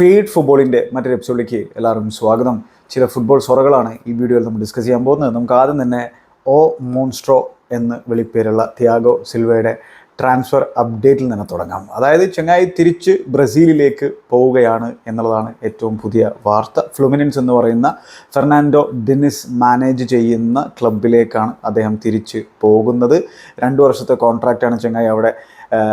Feed ഫുട്ബോളിന്റെ മറ്റൊരു എപ്പിസോഡിലേക്ക് എല്ലാവർക്കും സ്വാഗതം. ചില ഫുട്ബോൾ സ്വറകളാണ് ഈ വീഡിയോയിൽ നമ്മൾ ഡിസ്കസ് ചെയ്യാൻ പോകുന്നത്. നമുക്ക് ആദ്യം തന്നെ ഓ മോൺസ്ട്രോ എന്ന് വിളിപ്പേരുള്ള തിയാഗോ സിൽവയുടെ ട്രാൻസ്ഫർ അപ്ഡേറ്റിൽ നിന്ന് തുടങ്ങാം. അതായത് ചങ്ങായി തിരിച്ച് ബ്രസീലിലേക്ക് പോവുകയാണ് എന്നുള്ളതാണ് ഏറ്റവും പുതിയ വാർത്ത. ഫ്ലുമിനൻസ് എന്ന് പറയുന്ന ഫെർണാൻഡോ ഡെനിസ് മാനേജ് ചെയ്യുന്ന ക്ലബിലേക്കാണ് അദ്ദേഹം തിരിച്ച് പോകുന്നത്. രണ്ട് വർഷത്തെ കോൺട്രാക്റ്റാണ് ചങ്ങായി അവിടെ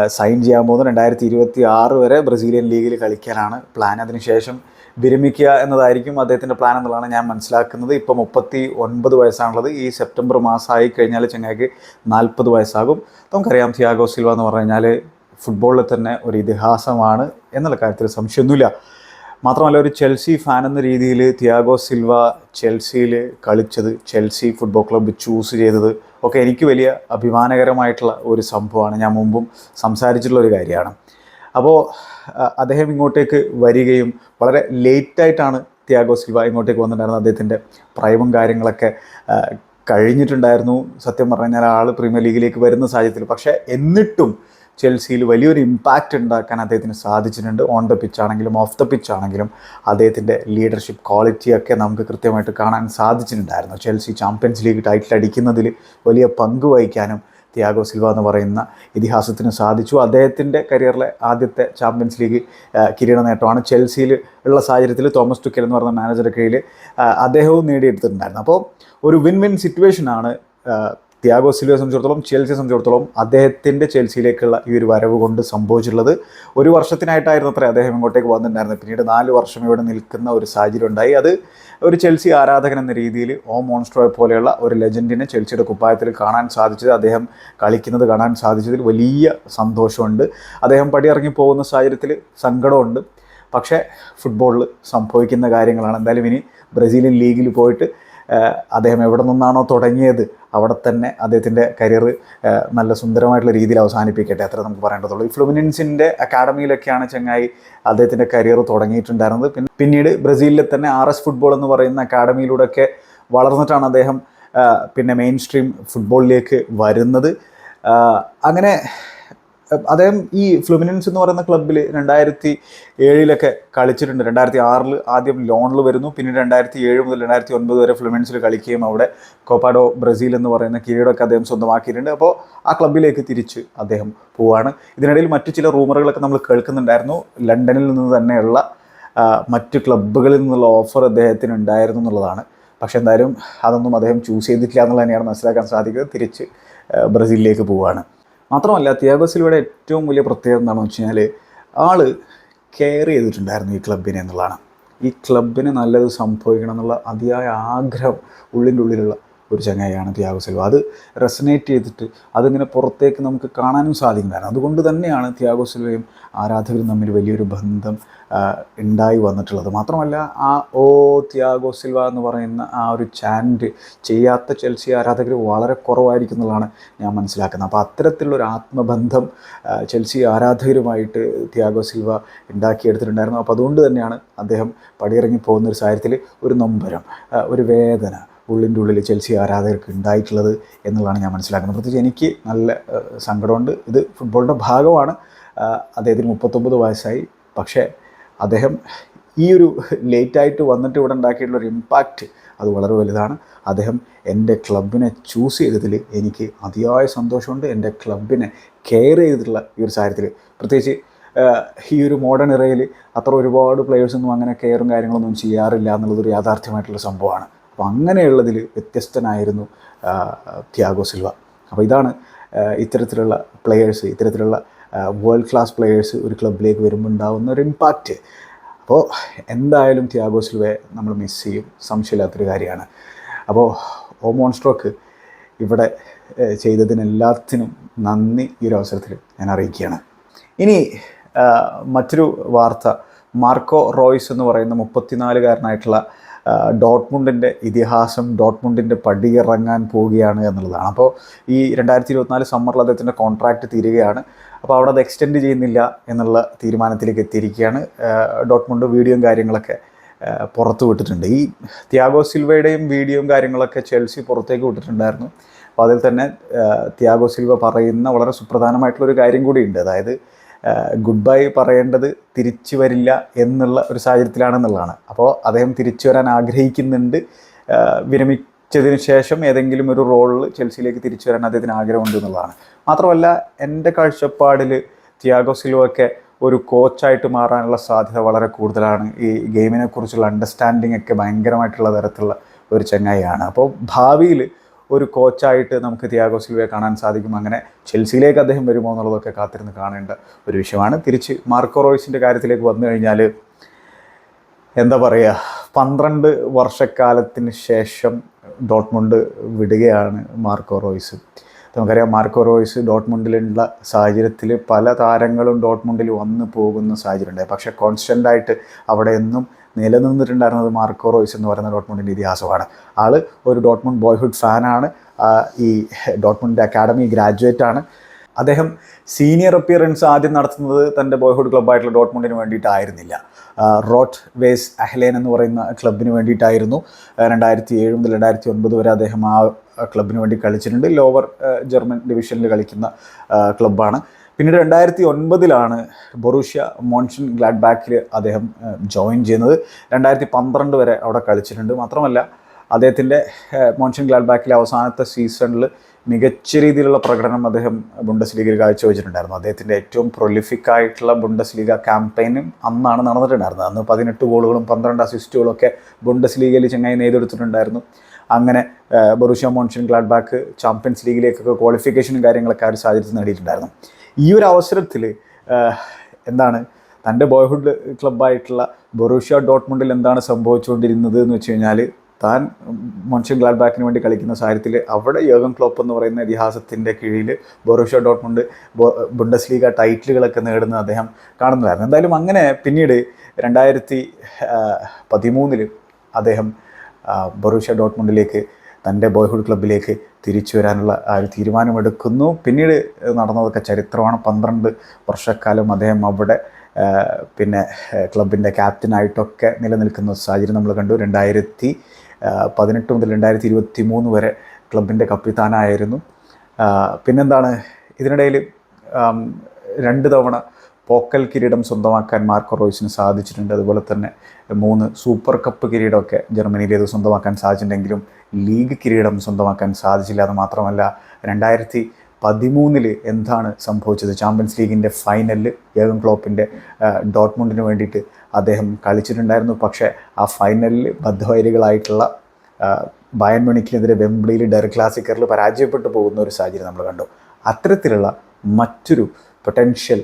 സൈൻ ചെയ്യാൻ പോകുന്നത്. രണ്ടായിരത്തി ഇരുപത്തി ആറ് വരെ ബ്രസീലിയൻ ലീഗിൽ കളിക്കാനാണ് പ്ലാൻ അതിനുശേഷം വിരമിക്കുക എന്നതായിരിക്കും അദ്ദേഹത്തിന്റെ പ്ലാൻ എന്നുള്ളതാണ് ഞാൻ മനസ്സിലാക്കുന്നത്. ഇപ്പോൾ മുപ്പത്തി ഒൻപത് വയസ്സാണുള്ളത്. ഈ സെപ്റ്റംബർ മാസമായി കഴിഞ്ഞാൽ ചങ്ങായിക്ക് നാൽപ്പത് വയസ്സാകും. നമുക്കറിയാം തിയാഗോ സിൽവ എന്ന് പറഞ്ഞു കഴിഞ്ഞാൽ ഫുട്ബോളിൽ തന്നെ ഒരു ഇതിഹാസമാണ് എന്നുള്ള കാര്യത്തിൽ സംശയമൊന്നുമില്ല. മാത്രമല്ല ഒരു ചെൽസി ഫാൻ എന്ന രീതിയിൽ തിയാഗോ സിൽവ ചെൽസിയിൽ കളിച്ചത് ചെൽസി ഫുട്ബോൾ ക്ലബ്ബ് ചൂസ് ചെയ്തത് ഒക്കെ എനിക്ക് വലിയ അഭിമാനകരമായിട്ടുള്ള ഒരു സംഭവമാണ്. ഞാൻ മുമ്പും സംസാരിച്ചിട്ടുള്ള ഒരു കാര്യമാണ്. അപ്പോൾ അദ്ദേഹം ഇങ്ങോട്ടേക്ക് വരികയും വളരെ ലേറ്റായിട്ടാണ് തിയാഗോ സിൽവ ഇങ്ങോട്ടേക്ക് വന്നിട്ടുണ്ടായിരുന്നത്. അദ്ദേഹത്തിന്റെ പ്രൈവും കാര്യങ്ങളൊക്കെ കഴിഞ്ഞിട്ടുണ്ടായിരുന്നു. സത്യം പറഞ്ഞു കഴിഞ്ഞാൽ ആൾ പ്രീമിയർ ലീഗിലേക്ക് വരുന്ന സാഹചര്യത്തിൽ. പക്ഷേ എന്നിട്ടും ചെൽസിയിൽ വലിയൊരു ഇമ്പാക്റ്റ് ഉണ്ടാക്കാൻ അദ്ദേഹത്തിന് സാധിച്ചിട്ടുണ്ട്. ഓൺ ദ പിച്ച് ആണെങ്കിലും ഓഫ് ദ പിച്ച് ആണെങ്കിലും അദ്ദേഹത്തിന്റെ ലീഡർഷിപ്പ് ക്വാളിറ്റിയൊക്കെ നമുക്ക് കൃത്യമായിട്ട് കാണാൻ സാധിച്ചിട്ടുണ്ടായിരുന്നു. ചെൽസി ചാമ്പ്യൻസ് ലീഗ് ടൈറ്റിൽ അടിക്കുന്നതിൽ വലിയ പങ്ക് വഹിക്കാനും തിയാഗോ സിൽവ എന്ന് പറയുന്ന ഇതിഹാസത്തിന് സാധിച്ചു. അദ്ദേഹത്തിന്റെ കരിയറിലെ ആദ്യത്തെ ചാമ്പ്യൻസ് ലീഗ് കിരീട നേട്ടമാണ്. ചെൽസിയിൽ ഉള്ള സാഹചര്യത്തിൽ തോമസ് ടുക്കൽ എന്ന് പറയുന്ന മാനേജറുടെ കീഴിൽ അദ്ദേഹവും നേടിയെടുത്തിട്ടുണ്ടായിരുന്നു. അപ്പോൾ ഒരു വിൻ വിൻ സിറ്റുവേഷനാണ് തിയാഗോ സിൽവയെ സംബന്ധിച്ചിടത്തോളം ചേൽസിയെ സംബന്ധിച്ചിടത്തോളം അദ്ദേഹത്തിന്റെ ചേൽസിയിലേക്കുള്ള ഈ ഒരു വരവ് കൊണ്ട് സംഭവിച്ചിട്ടുള്ളത് ഒരു വർഷത്തിനായിട്ടായിരുന്നു അത്ര അദ്ദേഹം ഇങ്ങോട്ടേക്ക് വന്നിട്ടുണ്ടായിരുന്നത്. പിന്നീട് നാല് വർഷം ഇവിടെ നിൽക്കുന്ന ഒരു സാഹചര്യം ഉണ്ടായി. അത് ഒരു ചെൽസി ആരാധകൻ എന്ന രീതിയിൽ ഓ മോൺസ്ട്രോയെ പോലെയുള്ള ഒരു ലെജൻഡിനെ ചെൽസിയുടെ കുപ്പായത്തിൽ കാണാൻ സാധിച്ചത് അദ്ദേഹം കളിക്കുന്നത് കാണാൻ സാധിച്ചതിൽ വലിയ സന്തോഷമുണ്ട്. അദ്ദേഹം പടിയിറങ്ങി പോകുന്ന സാഹചര്യത്തിൽ സങ്കടമുണ്ട്. പക്ഷേ ഫുട്ബോളിൽ സംഭവിക്കുന്ന കാര്യങ്ങളാണ്. എന്തായാലും ഇനി ബ്രസീലിയൻ ലീഗിൽ പോയിട്ട് അദ്ദേഹം എവിടെ നിന്നാണോ തുടങ്ങിയത് അവിടെ തന്നെ അദ്ദേഹത്തിന്റെ കരിയർ നല്ല സുന്ദരമായിട്ടുള്ള രീതിയിൽ അവസാനിപ്പിക്കട്ടെ അത്ര നമുക്ക് പറയേണ്ടതുള്ളൂ. ഈ ഫ്ലുമിനൻസിന്റെ അക്കാഡമിയിലൊക്കെയാണ് ചങ്ങായി അദ്ദേഹത്തിന്റെ കരിയർ തുടങ്ങിയിട്ടുണ്ടായിരുന്നത്. പിന്നെ പിന്നീട് ബ്രസീലിലെ തന്നെ ആർ എസ് ഫുട്ബോൾ എന്ന് പറയുന്ന അക്കാഡമിയിലൂടെയൊക്കെ വളർന്നിട്ടാണ് അദ്ദേഹം പിന്നെ മെയിൻ സ്ട്രീം ഫുട്ബോളിലേക്ക് വരുന്നത്. അങ്ങനെ അദ്ദേഹം ഈ ഫ്ലുമിനൻസ് എന്ന് പറയുന്ന ക്ലബ്ബിൽ രണ്ടായിരത്തി ഏഴിലൊക്കെ കളിച്ചിട്ടുണ്ട്. രണ്ടായിരത്തി ആറിൽ ആദ്യം ലോണിൽ വരുന്നു. പിന്നീട് രണ്ടായിരത്തി ഏഴ് മുതൽ രണ്ടായിരത്തി ഒൻപത് വരെ ഫ്ലുമിനൻസിൽ കളിക്കുകയും അവിടെ കോപ്പാഡോ ബ്രസീൽ എന്ന് പറയുന്ന കിരീടമൊക്കെ അദ്ദേഹം സ്വന്തമാക്കിയിട്ടുണ്ട്. അപ്പോൾ ആ ക്ലബ്ബിലേക്ക് തിരിച്ച് അദ്ദേഹം പോവാണ്. ഇതിനിടയിൽ മറ്റു ചില റൂമറുകളൊക്കെ നമ്മൾ കേൾക്കുന്നുണ്ടായിരുന്നു. ലണ്ടനിൽ നിന്ന് തന്നെയുള്ള മറ്റ് ക്ലബ്ബുകളിൽ നിന്നുള്ള ഓഫർ അദ്ദേഹത്തിന് ഉണ്ടായിരുന്നു എന്നുള്ളതാണ്. പക്ഷേ എന്തായാലും അതൊന്നും അദ്ദേഹം ചൂസ് ചെയ്തിട്ടില്ല എന്നുള്ളത് തന്നെയാണ് മനസ്സിലാക്കാൻ സാധിക്കുന്നത്. തിരിച്ച് ബ്രസീലിലേക്ക് പോവുകയാണ് മാത്രമല്ല തിയാഗോ സിൽവയുടെ ഏറ്റവും വലിയ പ്രത്യേകത എന്താണെന്ന് വെച്ച് കഴിഞ്ഞാൽ ആൾ കെയർ ചെയ്തിട്ടുണ്ടായിരുന്നു ഈ ക്ലബിനെ എന്നുള്ളതാണ്. ഈ ക്ലബിന് നല്ലത് സംഭവിക്കണം എന്നുള്ള അതിയായ ആഗ്രഹം ഉള്ളിന്റെ ഉള്ളിലുള്ള ഒരു ചങ്ങായിയാണ് ത്യാഗോ സിൽവ. അത് റെസനേറ്റ് ചെയ്തിട്ട് അതിങ്ങനെ പുറത്തേക്ക് നമുക്ക് കാണാനും സാധിക്കുന്നതാണ് അതുകൊണ്ട് തന്നെയാണ് ത്യാഗോ സിൽവയും ആരാധകരും തമ്മിൽ വലിയൊരു ബന്ധം ഉണ്ടായി വന്നിട്ടുള്ളത്. മാത്രമല്ല ആ ഓ ത്യാഗോ സിൽവ എന്ന് പറയുന്ന ആ ഒരു ചാൻഡ് ചെയ്യാത്ത ചെൽസി ആരാധകർ വളരെ കുറവായിരിക്കും എന്നുള്ളതാണ് ഞാൻ മനസ്സിലാക്കുന്നത്. അപ്പോൾ അത്തരത്തിലുള്ളൊരു ആത്മബന്ധം ചെൽസി ആരാധകരുമായിട്ട് ത്യാഗോ സിൽവ ഉണ്ടാക്കിയെടുത്തിട്ടുണ്ടായിരുന്നു. അപ്പോൾ അതുകൊണ്ട് തന്നെയാണ് അദ്ദേഹം പടിയിറങ്ങി പോകുന്ന ഒരു സാഹചര്യത്തിൽ ഒരു നൊമ്പരം ഒരു വേദന ഉള്ളിന്റെ ഉള്ളിൽ ചെൽസി ആരാധകർക്ക് ഉണ്ടായിട്ടുള്ളത് എന്നുള്ളതാണ് ഞാൻ മനസ്സിലാക്കുന്നത്. പ്രത്യേകിച്ച് എനിക്ക് നല്ല സങ്കടമുണ്ട്. ഇത് ഫുട്ബോളിന്റെ ഭാഗമാണ്. അദ്ദേഹത്തിന് മുപ്പത്തൊമ്പത് വയസ്സായി. പക്ഷേ അദ്ദേഹം ഈ ഒരു ലേറ്റായിട്ട് വന്നിട്ട് ഇവിടെ ഉണ്ടാക്കിയിട്ടുള്ള ഒരു ഇമ്പാക്റ്റ് അത് വളരെ വലുതാണ്. അദ്ദേഹം എന്റെ ക്ലബിനെ ചൂസ് ചെയ്തതിൽ എനിക്ക് അതിയായ സന്തോഷമുണ്ട്. എന്റെ ക്ലബിനെ കെയർ ചെയ്തിട്ടുള്ള ഈ ഒരു സാഹചര്യത്തിൽ. പ്രത്യേകിച്ച് ഈ ഒരു മോഡേൺ ഇറയിൽ അത്ര ഒരുപാട് പ്ലെയേഴ്സൊന്നും അങ്ങനെ കെയറും കാര്യങ്ങളൊന്നും ചെയ്യാറില്ല എന്നുള്ളതൊരു യാഥാർത്ഥ്യമായിട്ടുള്ള സംഭവമാണ്. അപ്പോൾ അങ്ങനെയുള്ളതിൽ വ്യത്യസ്തനായിരുന്നു ത്യാഗോ സിൽവ. അപ്പോൾ ഇതാണ് ഇത്തരത്തിലുള്ള പ്ലെയേഴ്സ് ഇത്തരത്തിലുള്ള വേൾഡ് ക്ലാസ് പ്ലെയേഴ്സ് ഒരു ക്ലബിലേക്ക് വരുമ്പോൾ ഉണ്ടാകുന്ന ഒരു ഇമ്പാക്റ്റ് അപ്പോൾ എന്തായാലും ത്യാഗോ സിൽവയെ നമ്മൾ മിസ് ചെയ്യും. സംശയമില്ലാത്തൊരു കാര്യമാണ്. അപ്പോൾ ഓ മോൺസ്ട്രോക്ക് ഇവിടെ ചെയ്തതിനെല്ലാത്തിനും നന്ദി ഈ ഒരു അവസരത്തിൽ ഞാൻ അറിയിക്കുകയാണ്. ഇനി മറ്റൊരു വാർത്ത. മാർക്കോ റോയ്സ് എന്ന് പറയുന്ന മുപ്പത്തിനാലുകാരനായിട്ടുള്ള ഡോട്ട്മുണ്ടിന്റെ ഇതിഹാസം ഡോട്ട്മുണ്ടിന്റെ പടിയിറങ്ങാൻ പോവുകയാണ് എന്നുള്ളതാണ്. അപ്പോൾ ഈ രണ്ടായിരത്തി ഇരുപത്തിനാല് സമ്മറിൽ അദ്ദേഹത്തിന്റെ കോൺട്രാക്റ്റ് തീരുകയാണ്. അപ്പോൾ അവിടെ അത് എക്സ്റ്റെൻഡ് ചെയ്യുന്നില്ല എന്നുള്ള തീരുമാനത്തിലേക്ക് എത്തിയിരിക്കുകയാണ്. ഡോട്ട്മുണ്ട് വീഡിയോയും കാര്യങ്ങളൊക്കെ പുറത്തു വിട്ടിട്ടുണ്ട്. ഈ തിയാഗോ സിൽവയുടെയും വീഡിയോയും കാര്യങ്ങളൊക്കെ ചെൽസി പുറത്തേക്ക് വിട്ടിട്ടുണ്ടായിരുന്നു. അപ്പോൾ അതിൽ തന്നെ തിയാഗോ സിൽവ പറയുന്ന വളരെ സുപ്രധാനമായിട്ടുള്ളൊരു കാര്യം കൂടിയുണ്ട് അതായത് ഗുഡ് ബൈ പറയേണ്ടത് തിരിച്ചു വരില്ല എന്നുള്ള ഒരു സാഹചര്യത്തിലാണെന്നുള്ളതാണ്. അപ്പോൾ അദ്ദേഹം തിരിച്ചു വരാൻ ആഗ്രഹിക്കുന്നുണ്ട്. വിരമിച്ചതിന് ശേഷം ഏതെങ്കിലും ഒരു റോളിൽ ചെൽസിയിലേക്ക് തിരിച്ചു വരാൻ അദ്ദേഹത്തിന് ആഗ്രഹമുണ്ട് എന്നുള്ളതാണ്. മാത്രമല്ല എന്റെ കാഴ്ചപ്പാടിൽ തിയാഗോ സിലുവൊക്കെ ഒരു കോച്ചായിട്ട് മാറാനുള്ള സാധ്യത വളരെ കൂടുതലാണ്. ഈ ഗെയിമിനെക്കുറിച്ചുള്ള അണ്ടർസ്റ്റാൻഡിംഗ് ഒക്കെ ഭയങ്കരമായിട്ടുള്ള തരത്തിലുള്ള ഒരു ചങ്ങായിയാണ്. അപ്പോൾ ഭാവിയിൽ ഒരു കോച്ചായിട്ട് നമുക്ക് തിയാഗോ സിൽവയെ കാണാൻ സാധിക്കും. അങ്ങനെ ചെൽസിയിലേക്ക് അദ്ദേഹം വരുമോ എന്നുള്ളതൊക്കെ കാത്തിരുന്ന് കാണേണ്ട ഒരു വിഷയമാണ്. തിരിച്ച് മാർക്കോ റോയ്സിന്റെ കാര്യത്തിലേക്ക് വന്നു കഴിഞ്ഞാൽ എന്താ പറയുക പന്ത്രണ്ട് വർഷക്കാലത്തിന് ശേഷം ഡോട്ട്മുണ്ട് വിടുകയാണ് മാർക്കോ റോയ്സ്. നമുക്കറിയാം മാർക്കോ റോയ്സ് ഡോട്ട്മുണ്ടിലുള്ള സാഹചര്യത്തിൽ പല താരങ്ങളും ഡോട്ട്മുണ്ടിൽ വന്നു പോകുന്ന സാഹചര്യം ഉണ്ടായി പക്ഷേ കോൺസ്റ്റന്റായിട്ട് അവിടെ എന്നും നിലനിന്നിട്ടുണ്ടായിരുന്നത് മാർക്കോ റോയ്സ് എന്ന് പറയുന്ന ഡോട്ട്മുണ്ടിന്റെ ഇതിഹാസമാണ്. ആൾ ഒരു ഡോട്ട്മുണ്ട് ബോയ്ഹുഡ് ഫാനാണ്. ഈ ഡോട്ട്മുണ്ടിന്റെ അക്കാഡമി ആണ്. അദ്ദേഹം സീനിയർ അപ്പിയറൻസ് ആദ്യം നടത്തുന്നത് തന്റെ ബോയ്ഹുഡ് ക്ലബ്ബായിട്ടുള്ള ഡോട്ട്മുണ്ടിന് വേണ്ടിയിട്ടായിരുന്നില്ല. റോട്ട് വേസ് അഹ്ലേൻ എന്ന് പറയുന്ന ക്ലബിന് വേണ്ടിയിട്ടായിരുന്നു. രണ്ടായിരത്തി ഏഴ് മുതൽ രണ്ടായിരത്തി ഒൻപത് വരെ അദ്ദേഹം ആ ക്ലബിന് വേണ്ടി കളിച്ചിട്ടുണ്ട്. ലോവർ ജർമ്മൻ ഡിവിഷനിൽ കളിക്കുന്ന ക്ലബ്ബാണ്. പിന്നീട് രണ്ടായിരത്തി ഒൻപതിലാണ് ബൊറൂഷ്യ മോൺഷൻ ഗ്ലാഡ് ബാക്കിൽ അദ്ദേഹം ജോയിൻ ചെയ്യുന്നത്. രണ്ടായിരത്തി പന്ത്രണ്ട് വരെ അവിടെ കളിച്ചിട്ടുണ്ട്. മാത്രമല്ല അദ്ദേഹത്തിന്റെ മോൺഷൻ ഗ്ലാഡ് ബാക്കിലെ അവസാനത്തെ സീസണിൽ മികച്ച രീതിയിലുള്ള പ്രകടനം അദ്ദേഹം ബുണ്ടസ് ലീഗിൽ കാഴ്ചവെച്ചിട്ടുണ്ടായിരുന്നു. അദ്ദേഹത്തിന്റെ ഏറ്റവും പ്രൊലിഫിക് ആയിട്ടുള്ള ബുണ്ടസ് ലീഗ ക്യാമ്പയിനും അന്നാണ് നടന്നിട്ടുണ്ടായിരുന്നത്. അന്ന് പതിനെട്ട് ഗോളുകളും പന്ത്രണ്ട് അസിസ്റ്റുകളും ഒക്കെ ബുണ്ടസ് ലീഗിൽ ചെങ്ങായി നെയ്തെടുത്തിട്ടുണ്ടായിരുന്നു അങ്ങനെ ബൊറൂഷ്യ മോൺഷൻ ഗ്ലാഡ് ബാക്ക് ചാമ്പ്യൻസ് ലീഗിലേക്കൊക്കെ ക്വാളിഫിക്കേഷനും കാര്യങ്ങളൊക്കെ ആ ഒരു സാഹചര്യത്തിൽ നേടിയിട്ടുണ്ടായിരുന്നു. ഈ ഒരു അവസരത്തിൽ എന്താണ് തന്റെ ബോയ്ഹുഡ് ക്ലബ്ബായിട്ടുള്ള ബൊറൂഷ്യ ഡോട്ട്മുണ്ടിൽ എന്താണ് സംഭവിച്ചുകൊണ്ടിരുന്നത് എന്ന് വെച്ച് കഴിഞ്ഞാൽ താൻ മൺഷൻ ഗ്ലാഡ്ബാക്കിന് വേണ്ടി കളിക്കുന്ന സാഹചര്യത്തിൽ അവിടെ യോഗം ക്ലോപ്പ് എന്ന് പറയുന്ന ഇതിഹാസത്തിന്റെ കീഴിൽ ബൊറൂഷ്യ ഡോട്ട്മുണ്ട് ബുണ്ടസ് ലീഗ ടൈറ്റിലുകളൊക്കെ നേടുന്ന അദ്ദേഹം കാണുന്നതായിരുന്നു. എന്തായാലും അങ്ങനെ പിന്നീട് രണ്ടായിരത്തി പതിമൂന്നിൽ അദ്ദേഹം ബൊറൂഷ്യ ഡോട്ട്മുണ്ടിലേക്ക് തന്റെ ബോയ്ഹുഡ് ക്ലബിലേക്ക് തിരിച്ചു വരാനുള്ള ആ ഒരു തീരുമാനമെടുക്കുന്നു. പിന്നീട് നടന്നതൊക്കെ ചരിത്രമാണ്. പന്ത്രണ്ട് വർഷക്കാലം അദ്ദേഹം അവിടെ പിന്നെ ക്ലബിന്റെ ക്യാപ്റ്റനായിട്ടൊക്കെ നിലനിൽക്കുന്ന സാഹചര്യം നമ്മൾ കണ്ടു. രണ്ടായിരത്തി പതിനെട്ട് മുതൽ രണ്ടായിരത്തി ഇരുപത്തി മൂന്ന് വരെ ക്ലബിന്റെ കപ്പിത്താനായിരുന്നു. പിന്നെന്താണ്? ഇതിനിടയിൽ രണ്ട് തവണ പോക്കൽ കിരീടം സ്വന്തമാക്കാൻ മാർക്കോ റോയ്സിന് സാധിച്ചിട്ടുണ്ട്. അതുപോലെ തന്നെ മൂന്ന് സൂപ്പർ കപ്പ് കിരീടമൊക്കെ ജർമ്മനിയിലേത് സ്വന്തമാക്കാൻ സാധിച്ചിട്ടുണ്ടെങ്കിലും ലീഗ് കിരീടം സ്വന്തമാക്കാൻ സാധിച്ചില്ല അത് മാത്രമല്ല രണ്ടായിരത്തി പതിമൂന്നിൽ എന്താണ് സംഭവിച്ചത്? ചാമ്പ്യൻസ് ലീഗിന്റെ ഫൈനലിൽ ഏകൻ ക്ലോപ്പിന്റെ ഡോട്ട്മുണ്ടിന് വേണ്ടിയിട്ട് അദ്ദേഹം കളിച്ചിട്ടുണ്ടായിരുന്നു. പക്ഷേ ആ ഫൈനലിൽ ബദ്ധവൈരികളായിട്ടുള്ള ബയൻ മണിക്കിനെതിരെ വെംബ്ലിയിൽ ഡെർ ക്ലാസിക്കറിൽ പരാജയപ്പെട്ടു പോകുന്ന ഒരു സാഹചര്യം നമ്മൾ കണ്ടു. അത്തരത്തിലുള്ള മറ്റൊരു പൊട്ടൻഷ്യൽ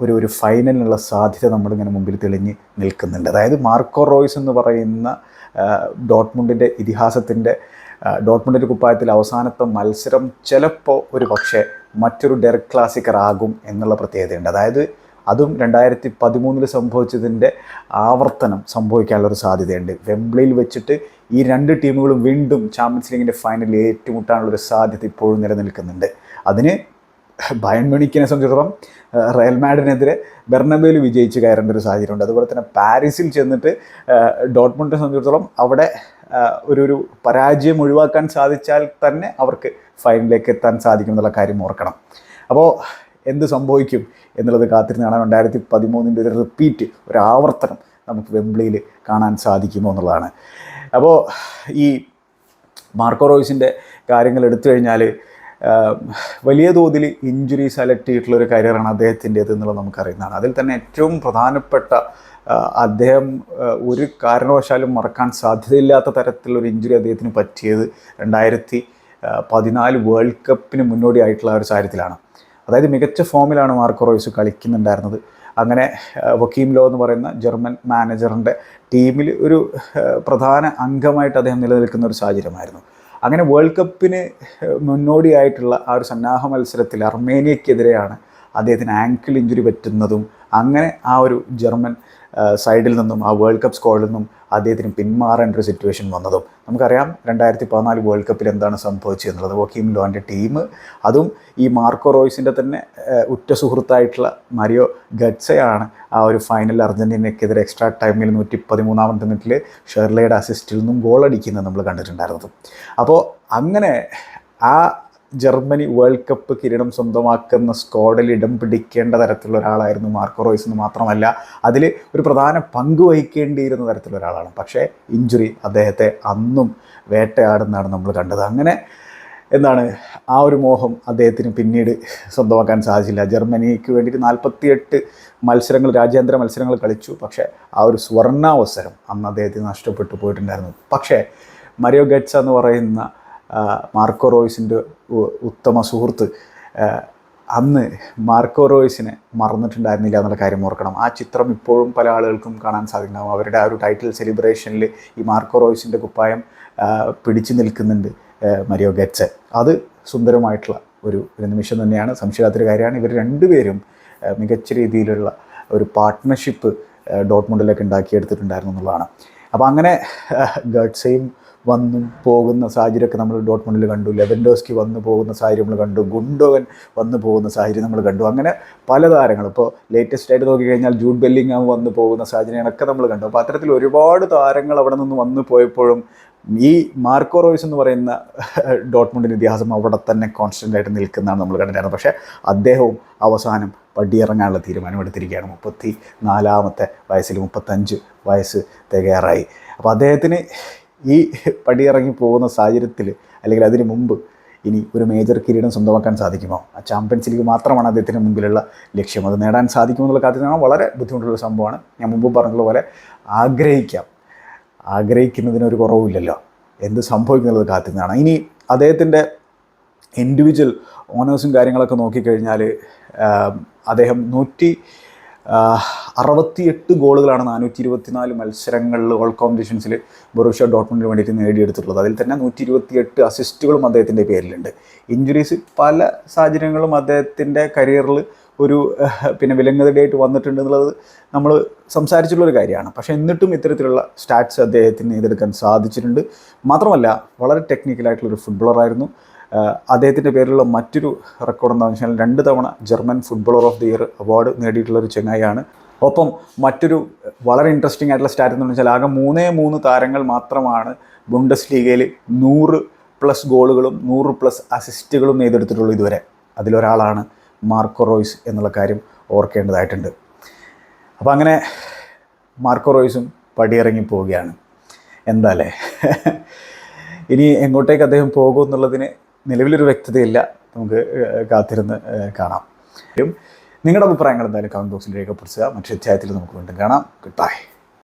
ഒരു ഒരു ഫൈനലിനുള്ള സാധ്യത നമ്മളിങ്ങനെ മുമ്പിൽ തെളിഞ്ഞ് നിൽക്കുന്നുണ്ട്. അതായത് മാർക്കോ റോയ്സ് എന്ന് പറയുന്ന ഡോട്ട്മുണ്ടിന്റെ ഇതിഹാസത്തിന്റെ ഡോട്ട്മുണ്ടിന്റെ കുപ്പായത്തിൽ അവസാനത്തെ മത്സരം ചിലപ്പോൾ ഒരു പക്ഷേ മറ്റൊരു ഡെർ ക്ലാസിക്കർ ആകും എന്നുള്ള പ്രത്യേകതയുണ്ട്. അതായത് അതും രണ്ടായിരത്തി പതിമൂന്നിൽ സംഭവിച്ചതിന്റെ ആവർത്തനം സംഭവിക്കാനുള്ളൊരു സാധ്യതയുണ്ട്. വെംബ്ലിയിൽ വെച്ചിട്ട് ഈ രണ്ട് ടീമുകളും വീണ്ടും ചാമ്പ്യൻസ് ലീഗിന്റെ ഫൈനലിൽ ഏറ്റുമുട്ടാനുള്ളൊരു സാധ്യത ഇപ്പോഴും നിലനിൽക്കുന്നുണ്ട്. അതിന് ബയൺ മ്യൂണിക്കിനെ സംബന്ധിച്ചിടത്തോളം റയൽ മാഡിനെതിരെ ബെർണബേയിൽ വിജയിച്ച് കയറേണ്ട ഒരു സാഹചര്യമുണ്ട്. അതുപോലെ തന്നെ പാരീസിൽ ചെന്നിട്ട് ഡോട്ട്മുണ്ടിനെ സംബന്ധിച്ചിടത്തോളം അവിടെ ഒരു ഒരു പരാജയം ഒഴിവാക്കാൻ സാധിച്ചാൽ തന്നെ അവർക്ക് ഫൈനലിലേക്ക് എത്താൻ സാധിക്കും എന്നുള്ള കാര്യം ഓർക്കണം. അപ്പോൾ എന്ത് സംഭവിക്കും എന്നുള്ളത് കാത്തിരുന്ന് കാണാൻ രണ്ടായിരത്തി പതിമൂന്നിന്റെ ഒരു റിപ്പീറ്റ് ഒരു ആവർത്തനം നമുക്ക് വെംബ്ലിയിൽ കാണാൻ സാധിക്കുമോ എന്നുള്ളതാണ്. അപ്പോൾ ഈ മാർക്കോ റോയ്സിന്റെ കാര്യങ്ങൾ എടുത്തു കഴിഞ്ഞാൽ വലിയ തോതിൽ ഇഞ്ചുറീസ് അലക്ട് ചെയ്തിട്ടുള്ള ഒരു കരിയറാണ് അദ്ദേഹത്തിന്റേത് എന്നുള്ളത് നമുക്കറിയുന്നതാണ്. അതിൽ തന്നെ ഏറ്റവും പ്രധാനപ്പെട്ട അദ്ദേഹം ഒരു കാരണവശാലും മറക്കാൻ സാധ്യതയില്ലാത്ത തരത്തിലുള്ള ഒരു ഇഞ്ചുറി അദ്ദേഹത്തിന് പറ്റിയത് രണ്ടായിരത്തി പതിനാല് വേൾഡ് കപ്പിന് മുന്നോടിയായിട്ടുള്ള ഒരു സാഹചര്യത്തിലാണ്. അതായത് മികച്ച ഫോമിലാണ് മാർക്കോ റോയ്സ് കളിക്കുന്നുണ്ടായിരുന്നത്. അങ്ങനെ വക്കീം ലോ എന്ന് പറയുന്ന ജർമ്മൻ മാനേജറിന്റെ ടീമിൽ ഒരു പ്രധാന അംഗമായിട്ട് അദ്ദേഹം നിലനിൽക്കുന്ന ഒരു സാഹചര്യമായിരുന്നു. അങ്ങനെ വേൾഡ് കപ്പിന് മുന്നോടിയായിട്ടുള്ള ആ ഒരു സന്നാഹ മത്സരത്തിൽ അർമേനിയക്കെതിരെയാണ് അദ്ദേഹത്തിന് ആങ്കിൾ ഇഞ്ചുറി പറ്റുന്നതും അങ്ങനെ ആ ഒരു ജർമ്മൻ സൈഡിൽ നിന്നും ആ വേൾഡ് കപ്പ് സ്ക്വാഡിൽ നിന്നും അദ്ദേഹത്തിന് പിന്മാറേണ്ട ഒരു സിറ്റുവേഷൻ വന്നതും. നമുക്കറിയാം രണ്ടായിരത്തി പതിനാല് വേൾഡ് കപ്പിൽ എന്താണ് സംഭവിച്ചത് എന്നുള്ളത്. വക്കീം ലോന്റെ ടീം അതും ഈ മാർക്കോ റോയ്സിന്റെ തന്നെ ഉറ്റ സുഹൃത്തായിട്ടുള്ള മരിയോ ഗഡ്സയാണ് ആ ഒരു ഫൈനൽ അർജന്റീനയ്ക്കെതിരെ എക്സ്ട്രാ ടൈമിൽ നൂറ്റി പതിമൂന്നാമത്തെ മിനിറ്റിൽ ഷെർലയുടെ അസിസ്റ്റിൽ നിന്നും ഗോൾ അടിക്കുന്നത് നമ്മൾ കണ്ടിട്ടുണ്ടായിരുന്നത്. അപ്പോൾ അങ്ങനെ ആ ജർമ്മനി വേൾഡ് കപ്പ് കിരീടം സ്വന്തമാക്കുന്ന സ്ക്വാഡിൽ ഇടം പിടിക്കേണ്ട തരത്തിലുള്ള ഒരാളായിരുന്നു മാർക്കോ റോയ്സ് എന്ന് മാത്രമല്ല അതിൽ ഒരു പ്രധാന പങ്ക് വഹിക്കേണ്ടിയിരുന്ന തരത്തിലുള്ള ഒരാളാണ്. പക്ഷേ ഇഞ്ചുറി അദ്ദേഹത്തെ അന്നും വേട്ടയാടുന്നതാണ് നമ്മൾ കണ്ടത്. അങ്ങനെ എന്താണ് ആ ഒരു മോഹം അദ്ദേഹത്തിന് പിന്നീട് സ്വന്തമാക്കാൻ സാധിച്ചില്ല. ജർമ്മനിക്ക് വേണ്ടിയിട്ട് നാൽപ്പത്തിയെട്ട് മത്സരങ്ങൾ രാജ്യാന്തര മത്സരങ്ങൾ കളിച്ചു. പക്ഷേ ആ ഒരു സുവർണാവസരം അന്ന് അദ്ദേഹത്തിന് നഷ്ടപ്പെട്ടു പോയിട്ടുണ്ടായിരുന്നു. പക്ഷേ മരിയോ ഗഡ്സ എന്ന് പറയുന്ന മാർക്കോ റോയ്സിന്റെ ഉത്തമ സുഹൃത്ത്. അന്ന് മാർക്കോ റോയ്സിനെ മറന്നിട്ടുണ്ടായിരുന്നില്ല എന്നുള്ള കാര്യം ഓർക്കണം. ആ ചിത്രം ഇപ്പോഴും പല ആളുകൾക്കും കാണാൻ സാധിക്കുന്നുണ്ടാവും. അവരുടെ ആ ഒരു ടൈറ്റിൽ സെലിബ്രേഷനിൽ ഈ മാർക്കോ റോയ്സിന്റെ കുപ്പായം പിടിച്ചു നിൽക്കുന്നുണ്ട് മരിയോ ഗറ്റ്സ്. അത് സുന്ദരമായിട്ടുള്ള ഒരു നിമിഷം തന്നെയാണ്. സംശയമില്ലാത്തൊരു കാര്യമാണ്. ഇവർ രണ്ടുപേരും മികച്ച രീതിയിലുള്ള ഒരു പാർട്ട്ണർഷിപ്പ് ഡോട്ട്മുണ്ടിലൊക്കെ ഉണ്ടാക്കിയെടുത്തിട്ടുണ്ടായിരുന്നു എന്നുള്ളതാണ്. അപ്പോൾ അങ്ങനെ ഗഡ്സയും വന്നും പോകുന്ന സാഹചര്യമൊക്കെ നമ്മൾ ഡോട്ട്മണ്ടിൽ കണ്ടു ലെവൻഡോസ്കി വന്നു പോകുന്ന സാഹചര്യം നമ്മൾ കണ്ടു ഗുണ്ടോവൻ വന്നു പോകുന്ന സാഹചര്യം നമ്മൾ കണ്ടു. അങ്ങനെ പല താരങ്ങൾ ഇപ്പോൾ ലേറ്റസ്റ്റ് ആയിട്ട് നോക്കിക്കഴിഞ്ഞാൽ ജൂഡ് ബെല്ലിംഗാം വന്നു പോകുന്ന സാഹചര്യങ്ങളൊക്കെ നമ്മൾ കണ്ടു. അപ്പോൾ അത്തരത്തിൽ ഒരുപാട് താരങ്ങൾ അവിടെ നിന്ന് വന്നു പോയപ്പോഴും ഈ മാർക്കോ റോയ്സ് എന്ന് പറയുന്ന ഡോട്ട്മുണ്ടിന്റെ ഇതിഹാസം അവിടെ തന്നെ കോൺസ്റ്റന്റ് ആയിട്ട് നിൽക്കുന്നതാണ് നമ്മൾ കണ്ടിട്ടുണ്ട് പക്ഷേ അദ്ദേഹവും അവസാനം പടിയിറങ്ങാനുള്ള തീരുമാനമെടുത്തിരിക്കുകയാണ്. മുപ്പത്തി നാലാമത്തെ വയസ്സിൽ മുപ്പത്തഞ്ച് വയസ്സ് തികയാറായി. അപ്പോൾ അദ്ദേഹത്തിന് ഈ പടിയിറങ്ങി പോകുന്ന സാഹചര്യത്തിൽ അല്ലെങ്കിൽ അതിന് മുമ്പ് ഇനി ഒരു മേജർ കിരീടം സ്വന്തമാക്കാൻ സാധിക്കുമോ? ആ ചാമ്പ്യൻസ് ലീഗ് മാത്രമാണ് അദ്ദേഹത്തിന് മുമ്പിലുള്ള ലക്ഷ്യം. അത് നേടാൻ സാധിക്കുമെന്നുള്ള കാത്തിനാണ് വളരെ ബുദ്ധിമുട്ടുള്ള സംഭവമാണ്. ഞാൻ മുമ്പ് പറഞ്ഞതുപോലെ ആഗ്രഹിക്കാം. ആഗ്രഹിക്കുന്നതിന് ഒരു കുറവുമില്ലല്ലോ. എന്ത് സംഭവിക്കുന്നുള്ളത് കാത്തിരുന്നാണ്. ഇനി അദ്ദേഹത്തിന്റെ ഇൻഡിവിജ്വൽ ഓണേഴ്സും കാര്യങ്ങളൊക്കെ നോക്കിക്കഴിഞ്ഞാൽ അദ്ദേഹം നൂറ്റി അറുപത്തിയെട്ട് ഗോളുകളാണ് നാനൂറ്റി ഇരുപത്തിനാല് മത്സരങ്ങളിൽ വേൾഡ് കോമ്പറ്റീഷൻസിൽ ബൊറൂഷ്യ ഡോട്ട്മുണ്ടിന് വേണ്ടിയിട്ട് നേടിയെടുത്തിട്ടുള്ളത്. അതിൽ തന്നെ നൂറ്റി ഇരുപത്തിയെട്ട് അസിസ്റ്റുകളും അദ്ദേഹത്തിന്റെ പേരിലുണ്ട്. ഇഞ്ചുറീസ് പല സാഹചര്യങ്ങളും അദ്ദേഹത്തിന്റെ കരിയറിൽ ഒരു പിന്നെ വിലങ്ങതടിയായിട്ട് വന്നിട്ടുണ്ട് എന്നുള്ളത് നമ്മൾ സംസാരിച്ചിട്ടുള്ളൊരു കാര്യമാണ്. പക്ഷേ എന്നിട്ടും ഇത്തരത്തിലുള്ള സ്റ്റാറ്റ്സ് അദ്ദേഹത്തിന് നേടിയെടുക്കാൻ സാധിച്ചിട്ടുണ്ട്. മാത്രമല്ല വളരെ ടെക്നിക്കലായിട്ടുള്ളൊരു ഫുട്ബോളറായിരുന്നു അദ്ദേഹത്തിന്റെ പേരിലുള്ള മറ്റൊരു റെക്കോർഡ് എന്താണെന്ന് വെച്ചാൽ രണ്ട് തവണ German footballer of the year award നേടിയിട്ടുള്ള ഒരു ചെങ്ങായിയാണ്. ഒപ്പം മറ്റൊരു വളരെ ഇൻട്രസ്റ്റിംഗ് ആയിട്ടുള്ള സ്റ്റാറ്റ് എന്ന് വെച്ചാൽ ആകെ മൂന്നേ മൂന്ന് താരങ്ങൾ മാത്രമാണ് ബുണ്ടസ് ലീഗയിൽ നൂറ് പ്ലസ് ഗോളുകളും നൂറ് പ്ലസ് അസിസ്റ്റുകളും നെയ്തെടുത്തിട്ടുള്ളൂ ഇതുവരെ. അതിലൊരാളാണ് മാർക്കോ റോയ്സ് എന്നുള്ള കാര്യം ഓർക്കേണ്ടതായിട്ടുണ്ട്. അപ്പോൾ അങ്ങനെ മാർക്കോ റോയ്സും പടിയിറങ്ങി പോവുകയാണ്. എന്താ ഇനി എങ്ങോട്ടേക്ക് അദ്ദേഹം പോകും എന്നുള്ളതിന് നിലവിലൊരു വ്യക്തതയില്ല. നമുക്ക് കാത്തിരുന്ന് കാണാം. നിങ്ങളുടെ അഭിപ്രായങ്ങൾ എന്തായാലും കമന്റ് ബോക്സിൽ രേഖപ്പെടുത്തുക. മറ്റൊരു അധ്യായത്തിൽ നമുക്ക് വീണ്ടും കാണാം. Good bye